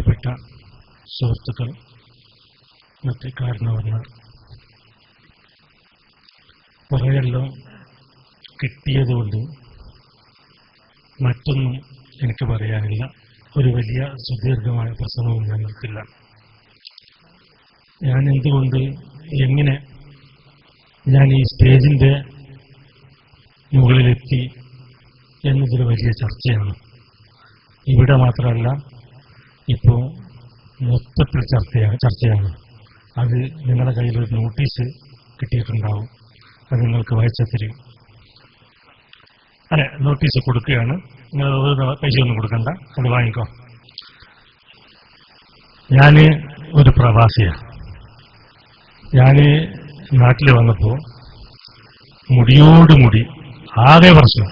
പ്രിയപ്പെട്ട സുഹൃത്തുക്കൾ മറ്റ് കാരണവന്മാർ കുറെയെല്ലാം കിട്ടിയതുകൊണ്ട് മറ്റൊന്നും എനിക്ക് പറയാനില്ല. ഒരു വലിയ സുദീർഘമായ പ്രസംഗവും ഞാൻ നിർത്തില്ല ഞാൻ എന്തുകൊണ്ട് എങ്ങനെ ഞാൻ ഈ സ്റ്റേജിന്റെ മുകളിലെത്തി എന്നതൊരു വലിയ ചർച്ചയാണ്. ഇവിടെ മാത്രമല്ല ഇപ്പോൾ മൊത്തത്തിൽ ചർച്ചയാണ് ചർച്ചയാണ്. അത് നിങ്ങളുടെ കയ്യിൽ ഒരു നോട്ടീസ് കിട്ടിയിട്ടുണ്ടാവും. അത് നിങ്ങൾക്ക് വായിച്ചു തരും. അതെ നോട്ടീസ് കൊടുക്കുകയാണ്. നിങ്ങൾ ഒരു പൈസ ഒന്നും കൊടുക്കണ്ട. അത് വാങ്ങിക്കോ. ഞാൻ ഒരു പ്രവാസിയാണ് ഞാൻ നാട്ടിൽ വന്നപ്പോൾ മുടിയോട് മുടി ആകെ പ്രശ്നം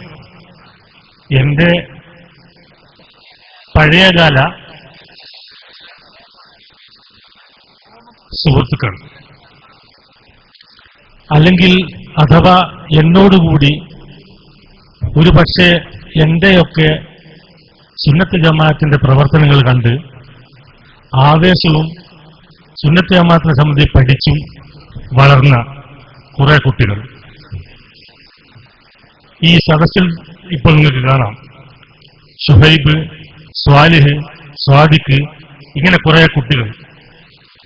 എന്റെ പഴയകാല സുഹൃത്തുക്കൾ അല്ലെങ്കിൽ അഥവാ എന്നോടുകൂടി ഒരു പക്ഷേ എന്റെയൊക്കെ സുന്നത്ത് ജമാഅത്തിന്റെ പ്രവർത്തനങ്ങൾ കണ്ട് ആവേശവും സുന്നത്ത് ജമാഅത്തിനെ സംബന്ധിച്ച് പഠിച്ചും വളർന്ന കുറെ കുട്ടികൾ. ഈ സദസ്സിൽ ഇപ്പോൾ നിങ്ങൾക്ക് കാണാം. ഷുഹൈബ് സ്വാലിഹ് സ്വാദിഖ് ഇങ്ങനെ കുറെ കുട്ടികൾ.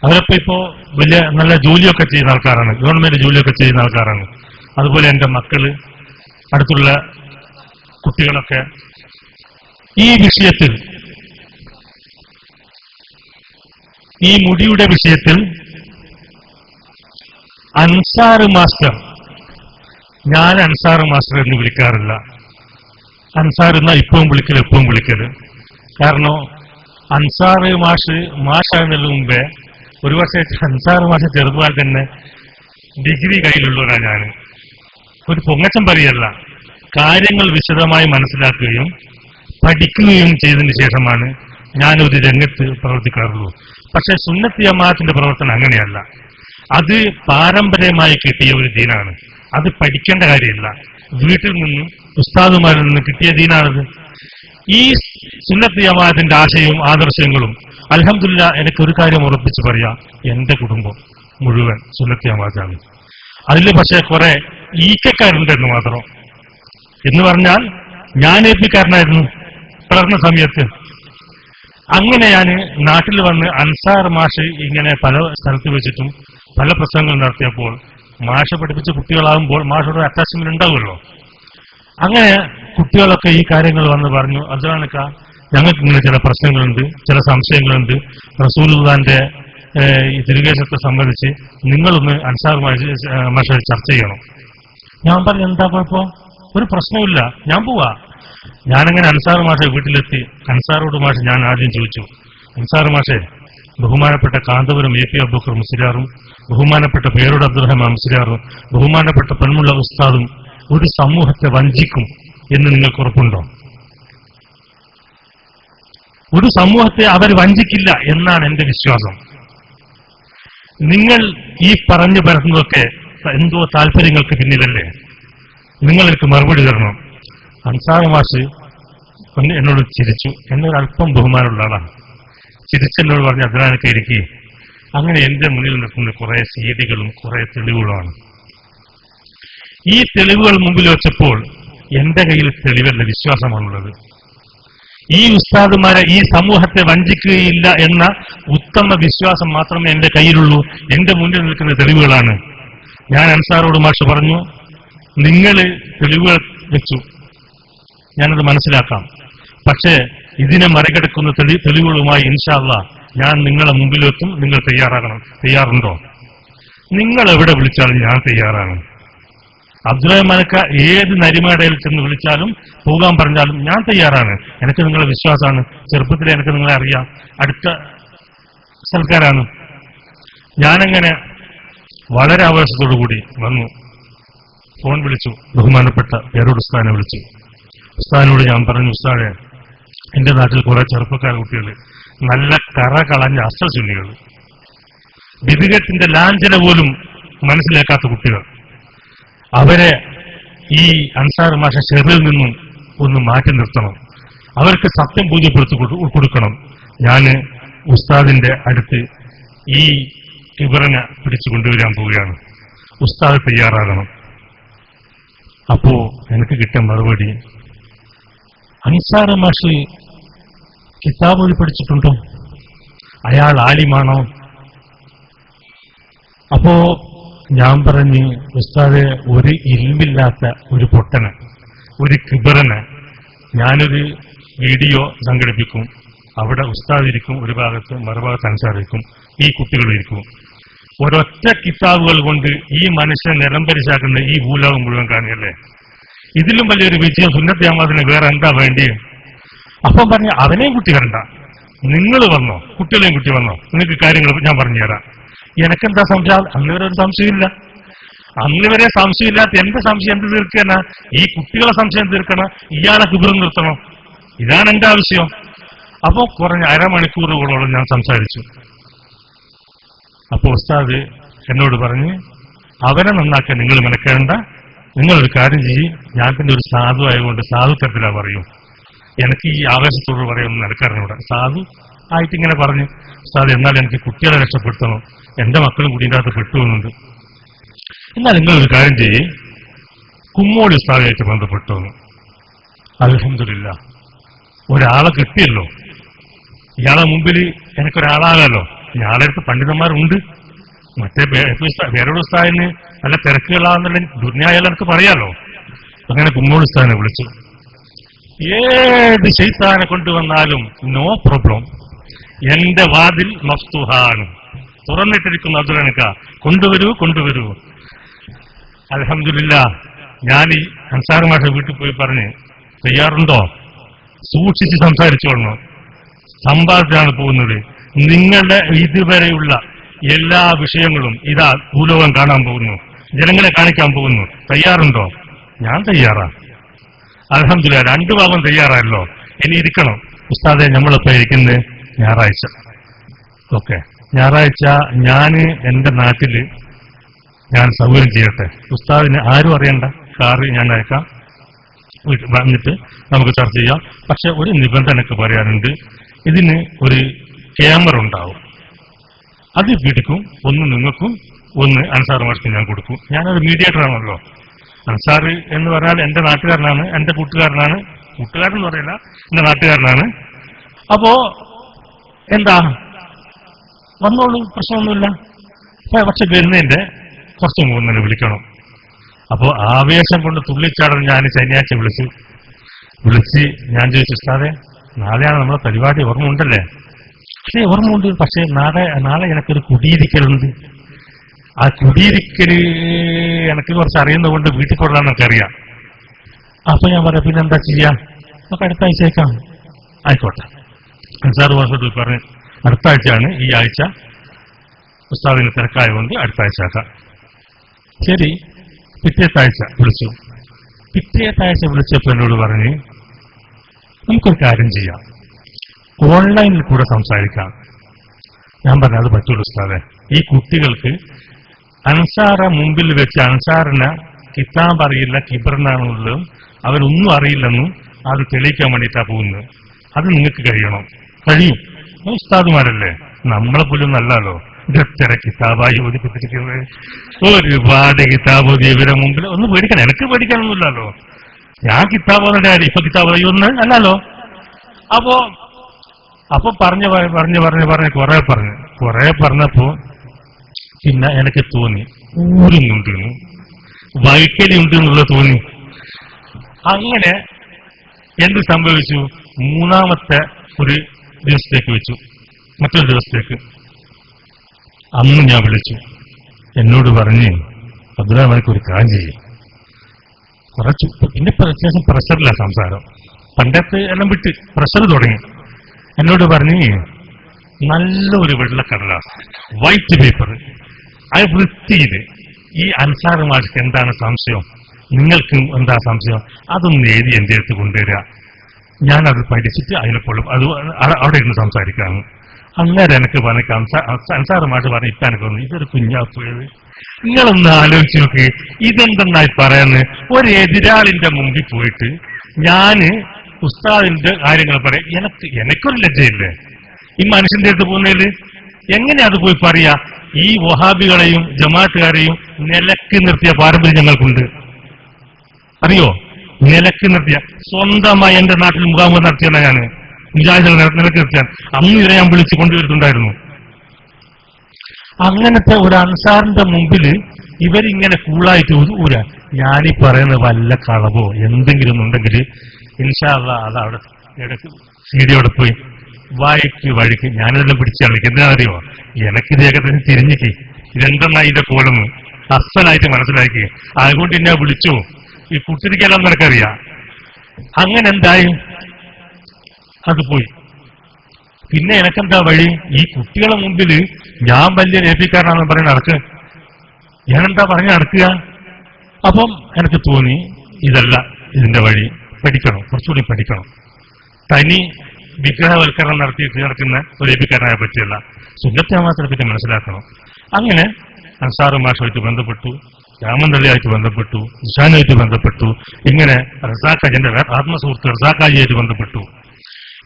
അവരൊക്കെ ഇപ്പോ വലിയ നല്ല ജോലിയൊക്കെ ചെയ്യുന്ന ആൾക്കാരാണ്. ഗവൺമെന്റ് ജോലിയൊക്കെ ചെയ്യുന്ന ആൾക്കാരാണ്. അതുപോലെ എന്റെ മക്കൾ അടുത്തുള്ള കുട്ടികളൊക്കെ ഈ വിഷയത്തിൽ ഈ മുടിയുടെ വിഷയത്തിൽ അൻസാർ മാസ്റ്റർ ഞാൻ അൻസാർ മാസ്റ്റർ എന്ന് വിളിക്കാറില്ല. അൻസാർ എന്നാ ഇപ്പവും വിളിക്കൽ ഇപ്പവും വിളിക്കൽ. കാരണം അൻസാർ മാഷ് മാഷാകുന്നതിന് മുമ്പേ ഒരു പക്ഷേ അൻസാർ മാഷ് ചെറുതുപോലെ തന്നെ ഡിഗ്രി കയ്യിലുള്ളവരാണ് ഞാൻ ഒരു പൊങ്ങച്ചം പറയല്ല കാര്യങ്ങൾ വിശദമായി മനസ്സിലാക്കുകയും പഠിക്കുകയും ചെയ്തതിന് ശേഷമാണ് ഞാനൊരു രംഗത്ത് പ്രവർത്തിക്കാറുള്ളൂ. പക്ഷെ സുന്നത്തി അമ്മാത്തിന്റെ പ്രവർത്തനം അങ്ങനെയല്ല. അത് പാരമ്പര്യമായി കിട്ടിയ ഒരു ദീനാണ്. അത് പഠിക്കേണ്ട കാര്യമില്ല. വീട്ടിൽ നിന്നും ഉസ്താദുമാരിൽ നിന്നും കിട്ടിയ ദീനാണത്. ഈ സുന്നത്ത് ജമാഅത്തിന്റെ ആശയവും ആദർശങ്ങളും അലഹമില്ല എനിക്ക് ഒരു കാര്യം ഉറപ്പിച്ച് പറയാം. എന്റെ കുടുംബം മുഴുവൻ സുന്നത്ത് ജമാഅത്താണ്. അതിൽ പക്ഷെ കുറെ ഈക്കക്കാരുണ്ട് എന്ന് മാത്രം. എന്ന് പറഞ്ഞാൽ ഞാൻ ഏൽപ്പിക്കാരനായിരുന്നു വളർന്ന സമയത്ത്. അങ്ങനെ ഞാൻ നാട്ടിൽ വന്ന് അൻസാർ മാഷ് ഇങ്ങനെ പല സ്ഥലത്ത് വെച്ചിട്ടും പല പ്രസംഗങ്ങൾ നടത്തിയപ്പോൾ മാഷ് പഠിപ്പിച്ച കുട്ടികളാകുമ്പോൾ മാഷോട് അറ്റാച്ച്മെന്റ് ഉണ്ടാവുമല്ലോ. അങ്ങനെ കുട്ടികളൊക്കെ ഈ കാര്യങ്ങൾ വന്ന് പറഞ്ഞു അതാണക്ക ഞങ്ങൾക്ക് ഇങ്ങനെ ചില പ്രശ്നങ്ങളുണ്ട് ചില സംശയങ്ങളുണ്ട്. റസൂലുള്ളാന്റെ ഏഹ്, ഈ തിരുവേശത്തെ സംബന്ധിച്ച് നിങ്ങളൊന്ന് അൻസാറുമായി മനുഷ്യർ ചർച്ച ചെയ്യണം. ഞാൻ പറഞ്ഞു എന്താ കുഴപ്പം? ഒരു പ്രശ്നമില്ല ഞാൻ പോവാ. ഞാനങ്ങനെ അൻസാർ മാഷെ വീട്ടിലെത്തി. അൻസാറോട് മാഷ ഞാൻ ആദ്യം ചോദിച്ചു അൻസാർ മാഷെ ബഹുമാനപ്പെട്ട കാന്തപുരം എ പി അബ്ദുഖർ മുസ്ലിയാറും ബഹുമാനപ്പെട്ട പേരോട് അബ്ദുറഹ്മാൻ മുസ്ലിയാറും ബഹുമാനപ്പെട്ട പെൺമുള്ള ഉസ്താദും ഒരു സമൂഹത്തെ വഞ്ചിക്കും എന്ന് നിങ്ങൾക്ക് ഉറപ്പുണ്ടോ? ഒരു സമൂഹത്തെ അവർ വഞ്ചിക്കില്ല എന്നാണ് എന്റെ വിശ്വാസം. നിങ്ങൾ ഈ പറഞ്ഞു പരത്തുന്നതൊക്കെ എന്തോ താല്പര്യങ്ങൾക്ക് പിന്നിലല്ലേ? നിങ്ങൾ എനിക്ക് മറുപടി തരണം. അൻസാർ മാഷ് എന്നോട് ചിരിച്ചു. എന്നൊരു അല്പം ബഹുമാനമുള്ള ആളാണ്. ചിരിച്ചെന്നോട് പറഞ്ഞ് അതിനാനൊക്കെ ഇരിക്കുകയും അങ്ങനെ എന്റെ മുന്നിൽ നിൽക്കുന്ന കുറെ സീഡികളും കുറെ തെളിവുകളുമാണ്. ഈ തെളിവുകൾ മുമ്പിൽ വെച്ചപ്പോൾ എന്റെ കയ്യിൽ തെളിവല്ല വിശ്വാസമാണുള്ളത്. ഈ ഉസ്താദുമാരെ ഈ സമൂഹത്തെ വഞ്ചിക്കുകയില്ല എന്ന ഉത്തമ വിശ്വാസം മാത്രമേ എന്റെ കയ്യിലുള്ളൂ. എന്റെ മുന്നിൽ നിൽക്കുന്ന തെളിവുകളാണ്. ഞാൻ അൻസാറോട് മാഷ് പറഞ്ഞു നിങ്ങൾ തെളിവുകൾ വെച്ചു. ഞാനത് മനസ്സിലാക്കാം. പക്ഷേ ഇതിനെ മറികടക്കുന്ന തെളി തെളിവുകളുമായി ഇൻഷാല്ല ഞാൻ നിങ്ങളെ മുമ്പിൽ മുമ്പിലെത്തും നിങ്ങൾ തയ്യാറാകണം. തയ്യാറുണ്ടോ? നിങ്ങൾ എവിടെ വിളിച്ചാലും ഞാൻ തയ്യാറാണ് അബ്ദുറഹ്മാനക്ക ഏത് നരിമേടയിൽ ചെന്ന് വിളിച്ചാലും പോകാൻ പറഞ്ഞാലും ഞാൻ തയ്യാറാണ്. എനിക്ക് നിങ്ങളെ വിശ്വാസമാണ്. ചെറുപ്പത്തിൽ എനിക്ക് നിങ്ങളെ അറിയാം. അടുത്ത സൽക്കാരാണ് ഞാനങ്ങനെ വളരെ ആവേശത്തോടു കൂടി വന്നു. ഫോൺ വിളിച്ചു. ബഹുമാനപ്പെട്ട പേരോട് ഉസ്താനെ വിളിച്ചു. ഉസ്താനോട് ഞാൻ പറഞ്ഞു ഉസ്താനെ എന്റെ നാട്ടിൽ കുറെ ചെറുപ്പക്കാർ കുട്ടികൾ നല്ല കറ കളഞ്ഞ അസ്ത്രശൂന്യകൾ വിധികത്തിന്റെ ലാഞ്ചന പോലും മനസ്സിലാക്കാത്ത കുട്ടികൾ. അവരെ ഈ അൻസാർ മാഷ ഷെറിൽ നിന്നും ഒന്ന് മാറ്റി നിർത്തണം. അവർക്ക് സത്യം പൂജ്യപ്പെടുത്തി കൊടുക്കണം. ഞാൻ ഉസ്താദിന്റെ അടുത്ത് ഈ വിവരണ പിടിച്ചു കൊണ്ടുവരാൻ പോവുകയാണ്. ഉസ്താദ് തയ്യാറാകണം. അപ്പോ എനിക്ക് കിട്ടിയ മറുപടി അൻസാർ മാഷ് കിതാബ് വഴി പഠിച്ചിട്ടുണ്ടോ? അയാൾ ആലിമാണോ? അപ്പോ ഞാൻ പറഞ്ഞ് ഉസ്താദ് ഒരു ഇൽമില്ലാത്ത ഒരു പൊട്ടന് ഒരു കിബറന് ഞാനൊരു വീഡിയോ സംഘടിപ്പിക്കും. അവിടെ ഉസ്താദ് ഇരിക്കും ഒരു ഭാഗത്ത് മറുഭാഗത്ത് അനുസരിക്കും ഈ കുട്ടികൾ ഇരിക്കും. ഒരൊറ്റ കിതാബുകൾ കൊണ്ട് ഈ മനുഷ്യനെ നിലംപരിശാക്കുന്ന ഈ ഭൂലോകം മുഴുവൻ കാണുകയല്ലേ? ഇതിലും വലിയൊരു വിജയം സുന്നത്തി അഹമ്മദിന് വേറെ എന്താ വേണ്ടി? അപ്പം പറഞ്ഞ അവനെയും കുട്ടി വരണ്ട നിങ്ങൾ വന്നോ കുട്ടികളെയും കുട്ടി വന്നോ നിങ്ങൾക്ക് കാര്യങ്ങൾ ഞാൻ പറഞ്ഞുതരാം. എനക്കെന്താ സംശയം? അങ്ങനെ ഒരു സംശയമില്ല അന്ന് വരെ സംശയമില്ലാത്ത എന്റെ സംശയം എന്ത് തീർക്കണ? ഈ കുട്ടികളെ സംശയം തീർക്കണം ഇയാളെ കിബിറും നിർത്തണം. ഇതാണ് എന്റെ ആവശ്യം. അപ്പോ കുറഞ്ഞ അരമണിക്കൂറുകളോളം ഞാൻ സംസാരിച്ചു. അപ്പോ ഉസ്താദ് എന്നോട് പറഞ്ഞ് അവനെ നന്നാക്കാൻ നിങ്ങൾ മെനക്കേണ്ട നിങ്ങളൊരു കാര്യം ചെയ്യും. ഞാൻ പിന്നെ ഒരു സാധു ആയതുകൊണ്ട് സാധു തരത്തിലാ പറയൂ. എനിക്ക് ഈ ആവേശത്തോട് പറയുമെന്ന് നിനക്കറിഞ്ഞൂടെ സാധു ആയിട്ട് ഇങ്ങനെ പറഞ്ഞു സാർ എന്നാൽ എനിക്ക് കുട്ടികളെ രക്ഷപ്പെടുത്തണം. എന്റെ മക്കളും കൂടി ഇതിന്റെ അകത്ത് പെട്ടുപോകുന്നുണ്ട് എന്നാൽ നിങ്ങളൊരു കാര്യം ചെയ്യ്. കുമ്മോടി ഉസ്താദായിട്ട് ബന്ധപ്പെട്ടു അലഹമില്ല ഒരാളെ കിട്ടിയല്ലോ. ഇയാളെ മുമ്പിൽ എനിക്കൊരാളാകാലോ. ഇയാളെ അടുത്ത് പണ്ഡിതന്മാരുണ്ട്. മറ്റേ വേറൊരു ഉസ്താദിന് നല്ല തിരക്കുകളാന്നുള്ള ദുർന്യായാലും എനിക്ക് പറയാലോ. അങ്ങനെ കുമ്മോടി ഉസ്താദിനെ വിളിച്ചു. ഏത് ശൈത്താനെ കൊണ്ടുവന്നാലും നോ പ്രോബ്ലം എന്റെ വാതിൽ മസ്തുഹാണ് തുറന്നിട്ടിരിക്കുന്ന അബ്ദുലനക്ക കൊണ്ടുവരൂ കൊണ്ടുവരൂ. അലഹമില്ല ഞാൻ ഈ അൻസാർ വീട്ടിൽ പോയി പറഞ്ഞ് തയ്യാറുണ്ടോ? സൂക്ഷിച്ച് സംസാരിച്ചോളണം സമ്പാദിച്ചാണ് പോകുന്നത്. നിങ്ങളുടെ ഇതുവരെയുള്ള എല്ലാ വിഷയങ്ങളും ഇതാ ഭൂലോകം കാണാൻ പോകുന്നു. ജനങ്ങളെ കാണിക്കാൻ പോകുന്നു. തയ്യാറുണ്ടോ? ഞാൻ തയ്യാറാ. അലഹമില്ല രണ്ടു ഭാഗം തയ്യാറായല്ലോ. ഇനി ഇരിക്കണം. ഉസ്താദെ നമ്മളിപ്പോ ഇരിക്കുന്നത് ഞായറാഴ്ച. ഓക്കെ. ഞായറാഴ്ച ഞാൻ എന്റെ നാട്ടിൽ ഞാൻ സൗകര്യം ചെയ്യട്ടെ. ഉസ്താദിന് ആരും അറിയണ്ട. കാറ് ഞാൻ അയക്കാം. വന്നിട്ട് നമുക്ക് ചർച്ച ചെയ്യാം. പക്ഷെ ഒരു നിബന്ധനക്ക് പറയാനുണ്ട്. ഇതിന് ഒരു ക്യാമറ ഉണ്ടാവും. അത് പിടിക്കും ഒന്ന് നിങ്ങൾക്കും ഒന്ന് അൻസാർ മാർക്കും ഞാൻ കൊടുക്കും. ഞാനൊരു മീഡിയേറ്റർ ആണല്ലോ. അൻസാർ എന്ന് പറഞ്ഞാൽ എന്റെ നാട്ടുകാരനാണ് എന്റെ കൂട്ടുകാരനാണ്. കൂട്ടുകാരൻ എന്ന് പറയില്ല എന്റെ നാട്ടുകാരനാണ്. അപ്പോ എന്താ? വന്നോളൂ പ്രശ്നമൊന്നുമില്ല. പക്ഷെ വരുന്നതിന്റെ കുറച്ച് മുമ്പ് വിളിക്കണം. അപ്പോ ആവേശം കൊണ്ട് തുള്ളിച്ചാടാൻ ഞാൻ ശനിയാഴ്ച വിളിച്ച് വിളിച്ച് ഞാൻ ചോദിച്ചു ഉസ്താദെ നാളെയാണ് നമ്മളെ പരിപാടി ഓർമ്മ ഉണ്ടല്ലേ പക്ഷേ ഓർമ്മയുണ്ട്. പക്ഷേ നാളെ നാളെ എനിക്കൊരു കുടിയിരിക്കലുണ്ട്. ആ കുടിയിരിക്കൽ എനിക്ക് കുറച്ച് അറിയുന്നതുകൊണ്ട് വീട്ടിൽ കൊള്ളാൻ എനിക്കറിയാം. അപ്പൊ ഞാൻ പറയാം പിന്നെ എന്താ ചെയ്യാ? നമുക്ക് അടുത്ത ആഴ്ചയേക്കാം ആയിക്കോട്ടെ. സാർ വർഷത്തിൽ പറഞ്ഞ് അടുത്ത ആഴ്ചയാണ് ഈ ആഴ്ച ഉസ്താദിന് തിരക്കായതുകൊണ്ട് അടുത്ത ആഴ്ച ആക്കാം ശരി. പിറ്റേത്തെ ആഴ്ച വിളിച്ചു. പിറ്റേത്തെ ആഴ്ച വിളിച്ചപ്പോൾ എന്നോട് പറഞ്ഞ് നമുക്കൊരു കാര്യം ചെയ്യാം. ഓൺലൈനിൽ കൂടെ സംസാരിക്കാം. ഞാൻ പറഞ്ഞത് പറ്റുള്ളൂ ഉസ്താദെ. ഈ കുട്ടികൾക്ക് അൻസാറ മുമ്പിൽ വെച്ച് അൻസാറിന് കിതാബ് അറിയില്ല കിബറിനാണുള്ളതും അവരൊന്നും അറിയില്ലെന്നും അത് തെളിയിക്കാൻ വേണ്ടിയിട്ടാണ് പോകുന്നത്. അത് നിങ്ങൾക്ക് കഴിയണം. കഴിയും ഉസ്താദുമാരല്ലേ? നമ്മളെ പോലും നല്ലല്ലോ ഇതെത്ര കിതാബായി ഓതിപ്പിച്ചിരിക്കുന്നത്. ഒരുപാട് കിതാബ് ഓതി ഇവരെ മുമ്പിൽ ഒന്ന് പേടിക്കണം. എനിക്ക് പേടിക്കാനൊന്നുമില്ലല്ലോ. ഞാൻ കിതാബ് ഓതേണ്ട കാര്യം ഇപ്പൊ കിതാബ് ഒന്ന് അല്ലല്ലോ. അപ്പോ അപ്പൊ പറഞ്ഞു പറഞ്ഞു പറഞ്ഞു പറഞ്ഞു കുറെ പറഞ്ഞു. കുറെ പറഞ്ഞപ്പോ പിന്നെ എനിക്ക് തോന്നി. ഊരുന്നുണ്ട് വൈക്കലി ഉണ്ട് എന്നുള്ളത് തോന്നി. അങ്ങനെ എന്ത് സംഭവിച്ചു? മൂന്നാമത്തെ ഒരു ദിവസത്തേക്ക് വെച്ചു. മറ്റൊരു ദിവസത്തേക്ക്. അന്ന് ഞാൻ വിളിച്ചു. എന്നോട് പറഞ്ഞ് അബ്ദുറഹ്മാനക്ക് ഒരു കാര്യം ചെയ്യും. കുറച്ച് പിന്നെ അത്യാവശ്യം പ്രഷറില്ല സംസാരം. പണ്ടത്തെ എല്ലാം വിട്ട് പ്രഷർ തുടങ്ങി. എന്നോട് പറഞ്ഞ് നല്ലൊരു വെള്ളക്കടലാസ് വൈറ്റ് പേപ്പർ അത് വൃത്തിയിൽ ഈ അൻസാറുമാർക്ക് എന്താണ് സംശയം? നിങ്ങൾക്കും എന്താ സംശയം? അതൊന്ന് എഴുതി എന്റെ അടുത്ത് കൊണ്ടുവരിക ഞാനത് പഠിച്ചിട്ട് അതിനെപ്പോഴും അത് അവിടെ ഇരുന്ന് സംസാരിക്കാണ്. അന്നേരം എനിക്ക് പറഞ്ഞ സംസാരമായിട്ട് പറഞ്ഞ ഇപ്പം എനിക്ക് തോന്നുന്നു ഇതൊരു കുഞ്ഞാപ്പോയത് നിങ്ങളൊന്ന് ആലോചിച്ച് നോക്ക്. ഇതെന്തെന്നായി പറയുന്നത് ഒരു എതിരാളിന്റെ മുമ്പിൽ പോയിട്ട് ഞാൻ ഉസ്താദിന്റെ കാര്യങ്ങൾ പറയാം. എനക്ക് എനിക്കൊരു ലജ്ജയില്ലേ? ഈ മനുഷ്യന്റെ അടുത്ത് പോകുന്നതിൽ എങ്ങനെ അത് പോയി പറയാ? ഈ വഹാബികളെയും ജമാഅത്തുകാരെയും നിലയ്ക്ക് നിർത്തിയ പാരമ്പര്യം ഞങ്ങൾക്കുണ്ട്. അറിയോ? നിലയ്ക്ക് നിർത്തിയ. സ്വന്തമായി എന്റെ നാട്ടിൽ മുഖാമുഖം നടത്തിയാണ് ഞാൻ മുജാഹിദുകൾ നില- നിലയ്ക്ക് നിർത്തിയാൽ. അന്ന് ഇവരെ ഞാൻ വിളിച്ചു കൊണ്ടുവരുന്നുണ്ടായിരുന്നു. അങ്ങനത്തെ ഒരു അൻസാറിന്റെ മുമ്പിൽ ഇവരിങ്ങനെ കൂളായിട്ട് ഊര ഞാനീ പറയുന്ന വല്ല കളവോ എന്തെങ്കിലും ഉണ്ടെങ്കിൽ ഇൻഷാല്ല അത് അവിടെ ഇടയ്ക്ക് സീഡിയോടെ പോയി വായിക്ക് വഴിക്ക് ഞാനിതെല്ലാം പിടിച്ചാണ് കളിക്കും. എന്താ അറിയോ എനിക്കിത് ഏകദേശം തിരിഞ്ഞിക്ക്. ഇതെന്തെന്നാ ഇതിന്റെ കോളെന്ന് അസലായിട്ട് മനസ്സിലാക്കി. അതുകൊണ്ട് എന്നെ വിളിച്ചു. ഈ കുട്ടിരിക്കെല്ലാം നിനക്കറിയാം അങ്ങനെ എന്തായി? അത് പോയി. പിന്നെ എനക്കെന്താ വഴി? ഈ കുട്ടികളെ മുമ്പിൽ ഞാൻ വലിയ രേപ്പിക്കാരനാണെന്ന് പറഞ്ഞ് നടക്ക്. ഞാനെന്താ പറഞ്ഞ് നടക്കുക? അപ്പം എനിക്ക് തോന്നി ഇതല്ല ഇതിന്റെ വഴി. പഠിക്കണം കുറച്ചുകൂടി പഠിക്കണം. തനി വിഗ്രഹവൽക്കരണം നടത്തിയിട്ട് നടക്കുന്ന ഒരു രേപ്പിക്കാരനായ പറ്റിയല്ല. പറ്റി മനസ്സിലാക്കണം. അങ്ങനെ അൻസാറുമാഷുമായിട്ട് ബന്ധപ്പെട്ടു. രാമന്തള്ളിയായിട്ട് ബന്ധപ്പെട്ടു നിഷാനുമായിട്ട് ബന്ധപ്പെട്ടു ഇങ്ങനെ റസാഖാജിന്റെ ആത്മസുഹൃത്ത് റസാഖാജിയായിട്ട് ബന്ധപ്പെട്ടു.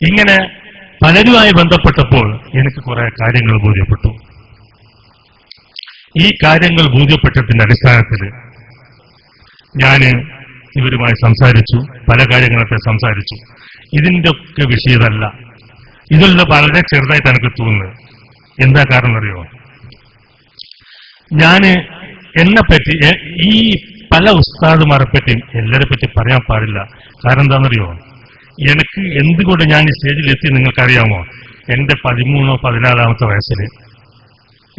ഇങ്ങനെ പലരുമായി ബന്ധപ്പെട്ടപ്പോൾ എനിക്ക് കുറെ കാര്യങ്ങൾ ബോധ്യപ്പെട്ടു. ഈ കാര്യങ്ങൾ ബോധ്യപ്പെട്ടതിന്റെ അടിസ്ഥാനത്തിൽ ഞാൻ ഇവരുമായി സംസാരിച്ചു പല കാര്യങ്ങളൊക്കെ സംസാരിച്ചു. ഇതിന്റെ ഒക്കെ വിഷയതല്ല. ഇതെല്ലാം വളരെ ചെറുതായിട്ട് എനിക്ക് തോന്നുന്നത് എന്താ കാരണം അറിയോ ഞാൻ എന്നെ പറ്റി ഈ പല ഉസ്താദുമാരെ പറ്റിയും എല്ലാരെ പറ്റി പറയാൻ പാടില്ല. കാരണം എന്താണെന്നറിയോ? എനിക്ക് എന്തുകൊണ്ട് ഞാൻ ഈ സ്റ്റേജിൽ എത്തി നിങ്ങൾക്കറിയാമോ? എന്റെ പതിമൂന്നോ പതിനാലാമത്തെ വയസ്സിൽ.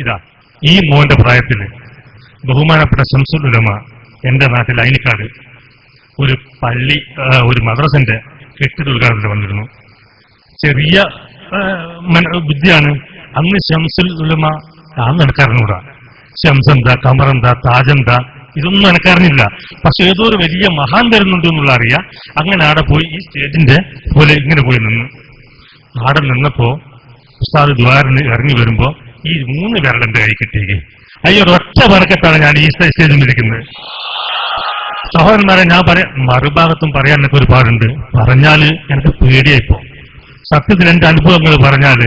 ഇതാ ഈ മോന്റെ പ്രായത്തിൽ ബഹുമാനപ്പെട്ട ശംസുലുലമ എന്റെ നാട്ടിൽ അയിനിക്കാട് ഒരു പള്ളി ഒരു മദ്രസന്റെ കെട്ടിട ഉദ്ഘാടനത്തിൽ വന്നിരുന്നു. ചെറിയ ബുദ്ധിയാണ്. അന്ന് ഷംസുൽ ഉലമ അന്ന് എനിക്കറിഞ്ഞൂടാ ഷംസ് എന്താ കമർ എന്താ താജ് എന്താ ഇതൊന്നും എനക്കറിഞ്ഞില്ല. പക്ഷെ ഏതോ ഒരു വലിയ മഹാൻ വരുന്നുണ്ട് എന്നുള്ള അറിയാം. അങ്ങനെ ആടെ പോയി ഈ സ്റ്റേജിന്റെ പോലെ ഇങ്ങനെ പോയി നിന്ന്. ആടെ നിന്നപ്പോ ഉസ്താദ് ദ്വാരന് ഇറങ്ങി വരുമ്പോ ഈ മൂന്ന് പേരുടെ എന്റെ കൈ കിട്ടിയേക്ക്. അയ്യോ ഒറ്റ പറക്കത്താണ് ഞാൻ ഈ സ്റ്റേജിൽ ഇരിക്കുന്നത് സഹോദരന്മാരെ ഞാൻ പറയാം മറുഭാഗത്തും പറയാൻ എനിക്ക് ഒരുപാടുണ്ട്. പറഞ്ഞാൽ എനിക്ക് പേടിയായിപ്പോ. സത്യത്തിൽ എന്റെ അനുഭവങ്ങൾ പറഞ്ഞാൽ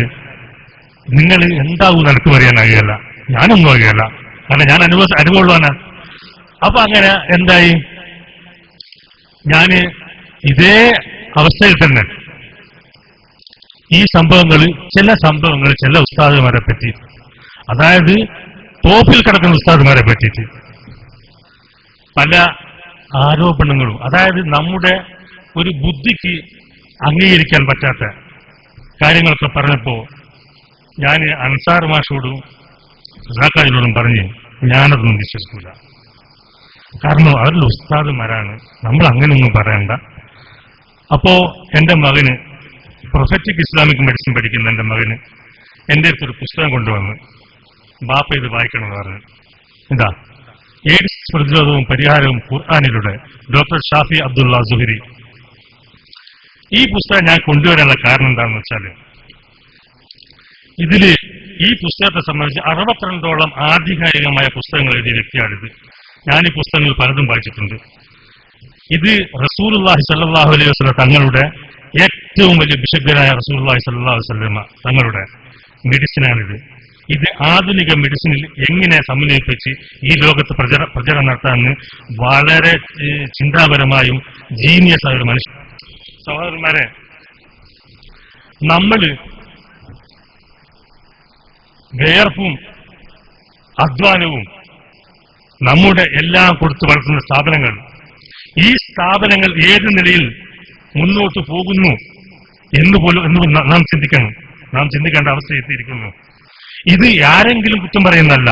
നിങ്ങൾ എന്താവും എനിക്ക് പറയാനാകുകയല്ല. ഞാനൊന്നും അറിയല്ല. കാരണം ഞാൻ അനുഭവ അനുഭവമുള്ളതാണ് അപ്പൊ അങ്ങനെ എന്തായി? ഞാൻ ഇതേ അവസ്ഥയിൽ തന്നെ ഈ സംഭവങ്ങൾ ചില സംഭവങ്ങൾ ചില ഉസ്താദുമാരെ പറ്റി അതായത് തോപ്പിൽ കിടക്കുന്ന ഉസ്താദുമാരെ പറ്റിയിട്ട് പല ആരോപണങ്ങളും അതായത് നമ്മുടെ ഒരു ബുദ്ധിക്ക് അംഗീകരിക്കാൻ പറ്റാത്ത കാര്യങ്ങളൊക്കെ പറഞ്ഞപ്പോ ഞാൻ അൻസാർ മാഷോടും റസാഖാജിനോടും പറഞ്ഞ് ഞാനതൊന്നും വിശ്വസിക്കൂല. കാരണം അവരിൽ ഉസ്താദുമാരാണ്. നമ്മൾ അങ്ങനെയൊന്നും പറയണ്ട. അപ്പോ എന്റെ മകന് പ്രൊഫറ്റിക് ഇസ്ലാമിക് മെഡിസിൻ പഠിക്കുന്ന എന്റെ മകന് എന്റെ അടുത്തൊരു പുസ്തകം കൊണ്ടുവന്ന് ബാപ്പ ഇത് വായിക്കണമെന്ന് പറഞ്ഞു. എന്താ? എയ്ഡ്സ് പ്രതിരോധവും പരിഹാരവും ഖുർആാനിലൂടെ ഡോക്ടർ ഷാഫി അബ്ദുള്ള സുഹരി. ഈ പുസ്തകം ഞാൻ കൊണ്ടുവരാനുള്ള കാരണം എന്താണെന്ന് വെച്ചാൽ ഇതിൽ ഈ പുസ്തകത്തെ സംബന്ധിച്ച് അറുപത്തിരണ്ടോളം ആധികാരികമായ പുസ്തകങ്ങൾ എഴുതിയ വ്യക്തിയാണിത്. ഞാൻ ഈ പുസ്തകങ്ങൾ പലതും വായിച്ചിട്ടുണ്ട്. ഇത് റസൂലുള്ളാഹി സല്ലാഹു അലൈഹി വസല്ലം തങ്ങളുടെ ഏറ്റവും വലിയ വിശുദ്ധനായ റസൂലുള്ളാഹി സല്ലല്ലാഹു അലൈഹി വസല്ലം തങ്ങളുടെ മെഡിസിനാണിത്. ഇത് ആധുനിക മെഡിസിനിൽ എങ്ങനെ സമന്വയിപ്പിച്ച് ഈ ലോകത്ത് പ്രചര പ്രചരണം നടത്താമെന്ന് വളരെ ചിന്താപരമായും ജീനിയസ് ആയ ഒരു മനുഷ്യൻ സഹോദരന്മാരെ നമ്മൾ വേർപ്പും അധ്വാനവും നമ്മുടെ എല്ലാം കൊടുത്തു വളർത്തുന്ന സ്ഥാപനങ്ങൾ. ഈ സ്ഥാപനങ്ങൾ ഏത് നിലയിൽ മുന്നോട്ട് പോകുന്നു എന്ന് പോലും എന്ന് നാം ചിന്തിക്കണം. നാം ചിന്തിക്കേണ്ട അവസ്ഥ എത്തിയിരിക്കുന്നു. ഇത് ആരെങ്കിലും കുറ്റം പറയുന്നതല്ല.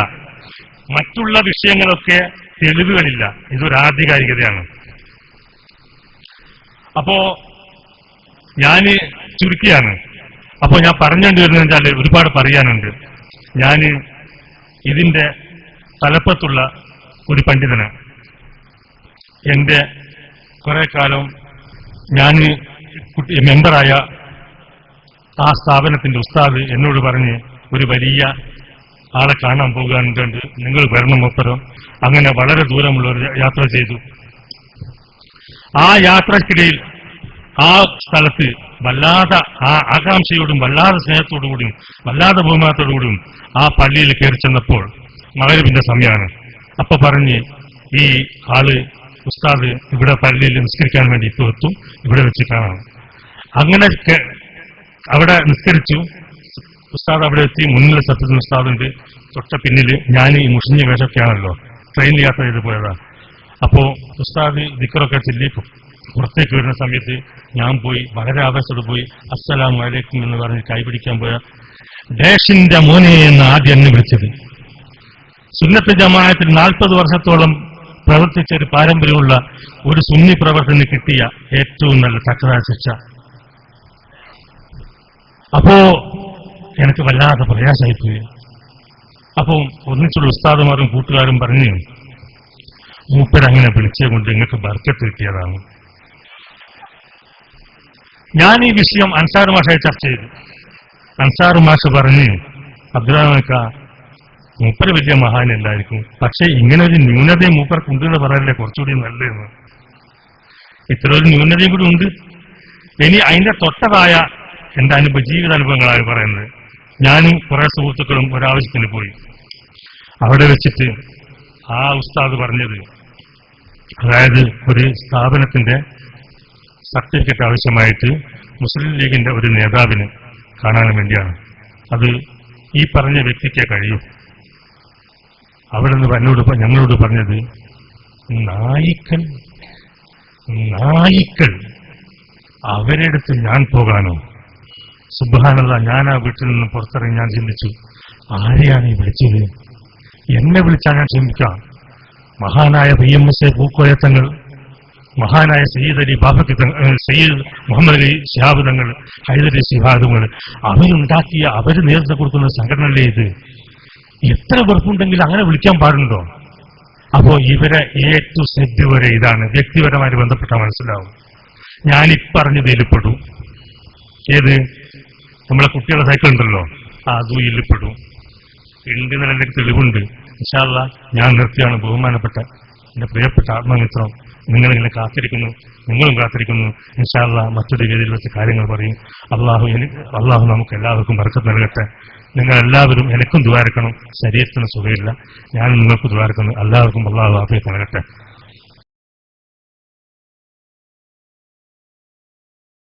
മറ്റുള്ള വിഷയങ്ങളൊക്കെ തെളിവുകളില്ല. ഇതൊരു ആധികാരികതയാണ്. അപ്പോ ഞാൻ ചുരുക്കിയാണ്. അപ്പോ ഞാൻ പറഞ്ഞുകൊണ്ട് വരുന്നത് വെച്ചാൽ ഒരുപാട് പറയാനുണ്ട്. ഞാൻ ഇതിന്റെ തലപ്പത്തുള്ള ഒരു പണ്ഡിതനാണ് എന്റെ കുറെ കാലം ഞാൻ മെമ്പറായ ആ സ്ഥാപനത്തിന്റെ ഉസ്താദ് എന്നോട് പറഞ്ഞ് ഒരു വലിയ ആളെ കാണാൻ പോകാനുണ്ട്. നിങ്ങൾ വരണം ഒപ്പരം അങ്ങനെ വളരെ ദൂരമുള്ള ഒരു യാത്ര ചെയ്തു. ആ യാത്രക്കിടയിൽ ആ സ്ഥലത്ത് വല്ലാതെ ആ ആകാംക്ഷയോടും വല്ലാതെ സ്നേഹത്തോടു കൂടിയും വല്ലാതെ ബഹുമാനത്തോടു കൂടിയും ആ പള്ളിയിൽ കയറി ചെന്നപ്പോൾ മകരവിന്റെ സമയമാണ്. അപ്പൊ പറഞ്ഞ് ഈ ആൾ ഉസ്താദ് ഇവിടെ പള്ളിയിൽ നിസ്കരിക്കാൻ വേണ്ടി എത്തും ഇവിടെ വെച്ച് കാണാം. അങ്ങനെ അവിടെ നിസ്കരിച്ചു. ഉസ്താദ് അവിടെ എത്തി. മുന്നിൽ സത്യത്തിന് ഉസ്താദുണ്ട്. തൊട്ട പിന്നിൽ ഞാൻ ഈ മുഷിഞ്ഞ വേഷമൊക്കെയാണല്ലോ. ട്രെയിനിൽ യാത്ര ചെയ്ത് പോയതാ. അപ്പോ ഉസ്താദ് ദിക്കറൊക്കെ ചൊല്ലി പുറത്തേക്ക് വരുന്ന സമയത്ത് ഞാൻ പോയി വളരെ ആവേശത്തോട് പോയി അസ്സലാം വലൈക്കും എന്ന് പറഞ്ഞ് കൈപിടിക്കാൻ പോയ ഡേഷിന്റെ മോനെ എന്ന് ആദ്യം എന്നെ വിളിച്ചത്. സുന്നത്ത് ജമാഅത്തിൽ നാൽപ്പത് വർഷത്തോളം പ്രവർത്തിച്ച ഒരു പാരമ്പര്യമുള്ള ഒരു സുന്നി പ്രവർത്തനം കിട്ടിയ ഏറ്റവും നല്ല തക്കതായ ശിക്ഷ. അപ്പോ എനിക്ക് വല്ലാതെ പ്രയാസമായിപ്പോയി. അപ്പോ ഒന്നിച്ചുള്ള ഉസ്താദുമാരും കൂട്ടുകാരും പറഞ്ഞു മൂപ്പരങ്ങനെ വിളിച്ചേ കൊണ്ട് നിങ്ങൾക്ക് ബർക്കത്ത് കിട്ടിയതാണ്. ഞാൻ ഈ വിഷയം അൻസാർ മാഷയെ ചർച്ച ചെയ്തു. അൻസാർ മാഷ് പറഞ്ഞ് അബ്ദുറഹ്മാൻക്ക മൂപ്പര് വലിയ മഹാനല്ലായിരിക്കും. പക്ഷെ ഇങ്ങനെ ഒരു ന്യൂനതയും മൂപ്പർക്ക് എന്ന് പറയല്ലേ കുറച്ചുകൂടി നല്ലതെന്ന്? ഇത്ര ഒരു ന്യൂനതയും കൂടി ഉണ്ട്. ഇനി അതിന്റെ തൊട്ടതായ എന്റെ അനുഭവ ജീവിതാനുഭവങ്ങളാണ് പറയുന്നത്. ഞാനും കുറെ സുഹൃത്തുക്കളും ഒരാവശ്യത്തിന് പോയി. അവിടെ വെച്ചിട്ട് ആ ഉസ്താദ് പറഞ്ഞത് അതായത് ഒരു സ്ഥാപനത്തിന്റെ സർട്ടിഫിക്കറ്റ് ആവശ്യമായിട്ട് മുസ്ലിം ലീഗിന്റെ ഒരു നേതാവിന് കാണാൻ വേണ്ടിയാണ്. അത് ഈ പറഞ്ഞ വ്യക്തിക്കേ കഴിയൂ. അവിടെ നിന്ന് എന്നോട് ഞങ്ങളോട് പറഞ്ഞത് നായിക്കൾ നായിക്കൾ അവരെടുത്ത് ഞാൻ പോകാനോ? സുബാനല്ല ഞാൻ ആ വീട്ടിൽ നിന്ന് പുറത്തിറങ്ങി ഞാൻ ചിന്തിച്ചു ആരെയാണ് ഈ വിളിച്ചത്? എന്നെ വിളിച്ചാൽ ഞാൻ ചിന്തിക്കാം. മഹാനായ P M S A Pookoyathangal മഹാനായ സയ്യിദ് അലി ബാബക്ക് സയ്യിദ് മുഹമ്മദ് അലി ഷിഹാബ് തങ്ങൾ ഹൈദരലി ശിഹാബുകൾ അവരുണ്ടാക്കിയ അവർ നേതൃത്വം കൊടുക്കുന്ന സംഘടനയല്ലേ ഇത്? എത്ര വെറുപ്പുണ്ടെങ്കിൽ അങ്ങനെ വിളിക്കാൻ പാടുണ്ടോ? അപ്പോ ഇവരെ എ ടു സെഡ് വരെ ഇതാണ് വ്യക്തിപരമായിട്ട് ബന്ധപ്പെട്ടാൽ മനസ്സിലാവും. ഞാൻ ഇപ്പറഞ്ഞത് ഇതിൽപ്പെടും. ഏത്? നമ്മളെ കുട്ടികളുടെ സൈക്കിൾ ഉണ്ടല്ലോ അതും ഇതിൽപ്പെടും. ഉണ്ട് എന്നുള്ള തെളിവുണ്ട്. വിശാല ഞാൻ നിർത്തിയാണ് ബഹുമാനപ്പെട്ട എന്റെ പ്രിയപ്പെട്ട ആത്മമിത്രം. നിങ്ങളിങ്ങനെ കാത്തിരിക്കുന്നു നിങ്ങളും കാത്തിരിക്കുന്നു. ഇൻഷാല്ല മറ്റൊരു രീതിയിൽ വെച്ച് കാര്യങ്ങൾ പറയും. അള്ളാഹു അള്ളാഹു നമുക്ക് എല്ലാവർക്കും ബർക്കത്ത് നൽകട്ടെ. നിങ്ങൾ എല്ലാവരും എനിക്കും ദ്വാരക്കണം ശരീരത്തിന് സുഖമില്ല. ഞാൻ നിങ്ങൾക്ക് ദ്വാരക്കുന്നു എല്ലാവർക്കും അള്ളാഹു ആഫിയത്ത് നൽകട്ടെ.